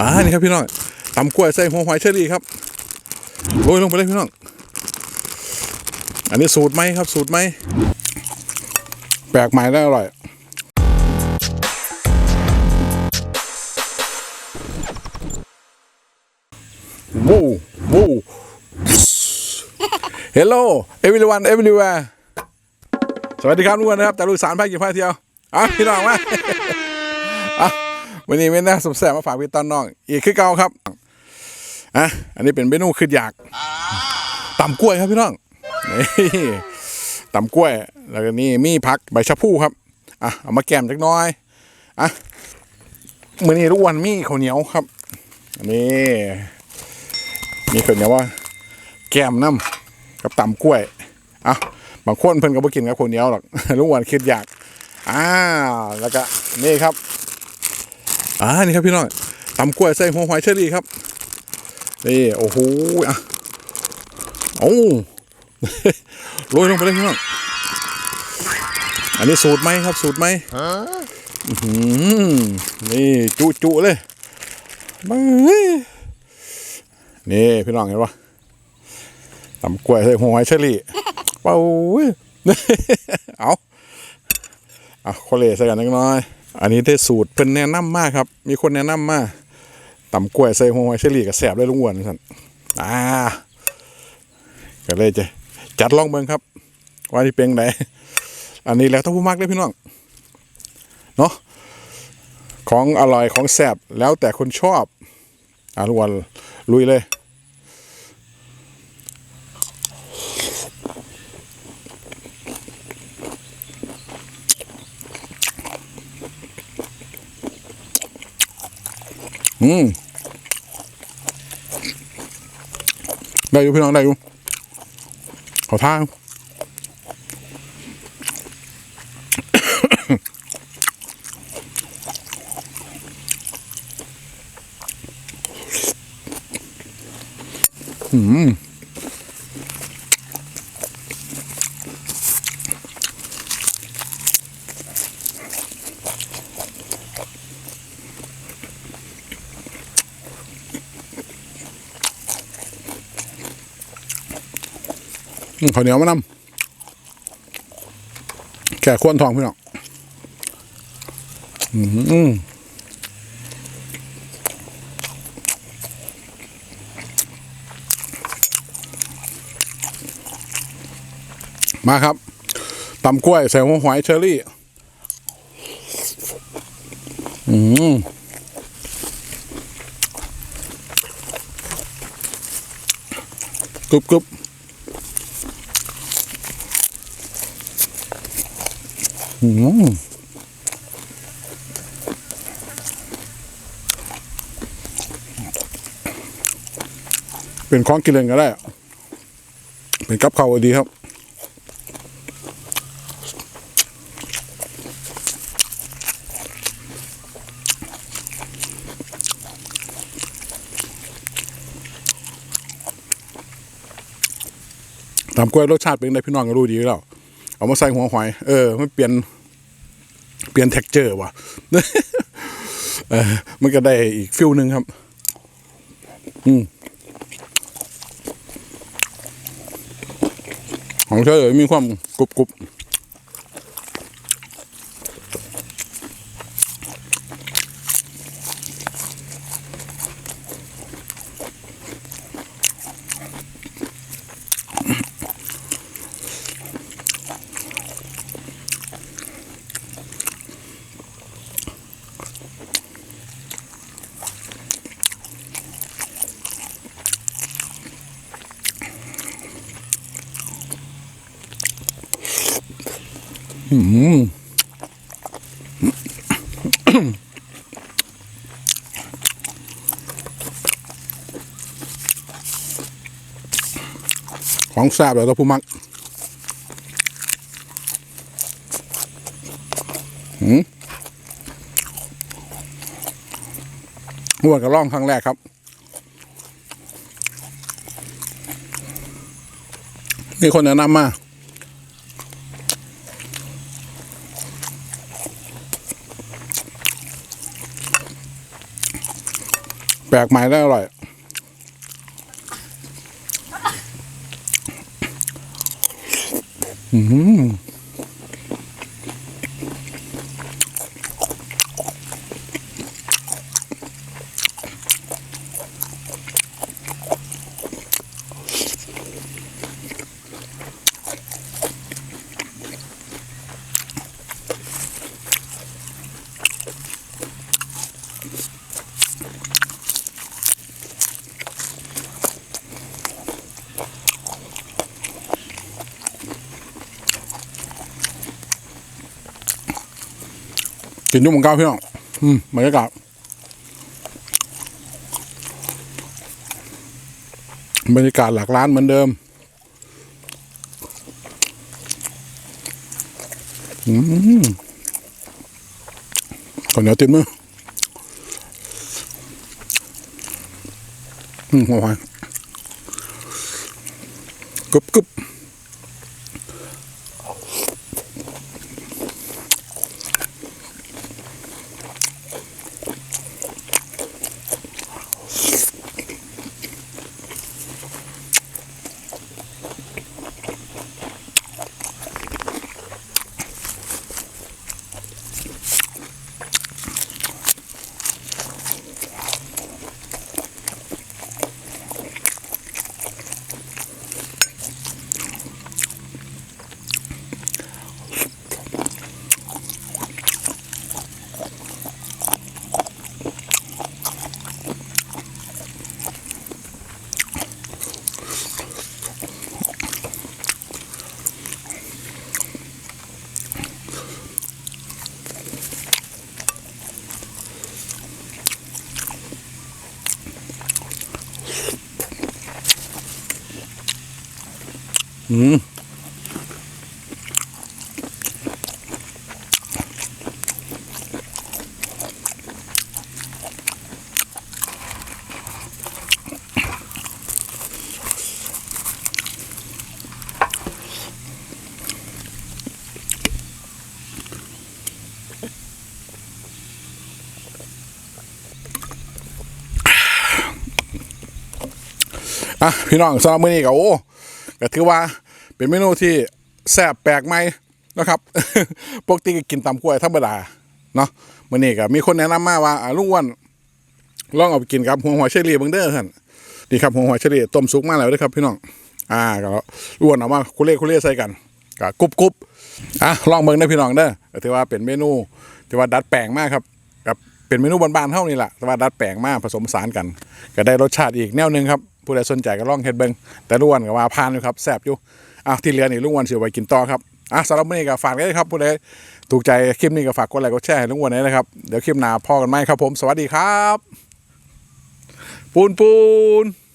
อ่านี่ครับพี่น้องตำกล้วยใส่หัวหอยเชอรี่ครับโรยลงไปเลยพี่น้อง อันนี้สูตรไหมครับ สูตรไหมแปลกใหม่และอร่อยวูวู้ Hello everyone everywhere สวัสดีครับทุกคนนะครับจากลูกสารภาคกี่ภาคเที่ยวอะพี่น้องมาอะ วันนี้ไม่น่าสมแสบมาฝากพี่ตอนน้อง อีกคือเก่าครับอะอันนี้เป็นเมนูคืออยากตำกล้วยครับพี่น้องนี่ตำกล้วย แล้วก็นี่มีผักใบชะพูครับอะเอามาแกมจักน้อยอะมื้อนี้ทุกวันมีข้าวเหนียวครับอันนี้มีข้าวเหนียวว่า แกมน้ำกับตำกล้วยอะบางคนเพิ่นก็บ่กินกับข้าวเหนียวหรอกลุงวันคิดอยากอ่าแล้วก็นี่ครับ อ่านี่ครับพี่น้องตำกล้วยใส่หัวหอยเชอรี่ครับนี่โอ้โหอะโอ้โรยลงไปเลยพี่น้องอันนี้สูตรไหมครับ สูตรไหมอื้อหือนี่จุจุๆเลยมานี่พี่น้องเห็นปะตำกล้วยใส่หัวหอยเชอรี่เป้าเว้ยเอาเอาโคเลใส่กันนิดน้อย อันนี้ได้สูตรเพิ่นแนะนำมากครับ มีคนแนะนำมาตำกล้วยใส่หัวหอยเชอรี่กับแสบเลยลุงอ้วนสั่นอ่าก็เลยจะจัดลองเบิงครับ ว่าที่เป็นไหนอันนี้แล้วต้องผู้มักเลยพี่น้องเนาะของอร่อยของแสบแล้วแต่คนชอบอ่าลุงอ้วนลุยเลย อืมได้อยู่พี่น้องได้อยู่ขอทาอืม ข้าวเหนียวมานำแก่ควรทองพี่น้องอืมมาครับตำกล้วย ใส่หัวหอยเชอรี่ อืมกรุบกรุบ อืมเป็นของกินเล่นก็ได้ เป็นกับข้าวดีครับตำกล้วยรสชาติเป็นไงพี่น้องก็รู้ดีแล้ว เอามาใส่หัวหอย เออ มันเปลี่ยน เปลี่ยน t e x t อร์ว่ะเออมันก็ได้อีกฟิลหนึ่งครับ อืมของเธอมีความกรุบกรุบ ของแซ่บแล้วก็ผู้มักหืมหัวกระล่องครั้งแรกครับมีคนแนะนำมา แปลกใหม่และอร่อย อืม กินยุ่งมังกรพี่น้องอืมบรรยากาศบรรยากาศหลักร้านเหมือนเดิมอืมก่อนเหนียวติดมืออืมหัวหอยกรุบกรุบ อืมอะพี่น้องสำหรับมื้อนี้ก็โอ้ ก็ถือว่าเป็นเมนูที่แซ่บแปลกใหม่นะครับปกติก็กินตำกล้วยธรรมดาเนาะมื้อนี้ก็มีคนแนะนำมาว่าลุงอ้วนลองเอาไปกินกับหัวหอยเชอรี่เบิ่งเด้อท่านนี่ครับหัวหอยเชอรี่ต้มสุกมาแล้วด้อครับพี่น้องอ่าก็ล้วนเอามาคุเล่คุเล่ใส่กันก็กรุบกรุบอะลองเบิ่งเด้พี่น้องเด้อถือว่าเป็นเมนูที่ว่าดัดแปลงมากครับกับเป็นเมนูบานๆเท่านี้แหละแต่ว่าดัดแปลงมากผสมผสานกัน ก็ได้รสชาติอีกแนวหนึงครับ ผู้ใดสนใจก็ลองเฮ็ดเบิ่งแต่ล้วนก็ว่าผ่านอยู่ครับแซ่บอยู่อะที่เหลือนี่ลุงอ้วนสิไปกินต่อครับอะสำหรับมื้อนี้ก็ฝากไว้ด้วยครับผู้ใดถูกใจคลิปนี้ก็ฝากกดไลค์กดแชร์ให้ลุงอ้วนด้วยนะครับเดี๋ยวคลิปหน้าพอกันไหมครับผมสวัสดีครับ ปูนปูน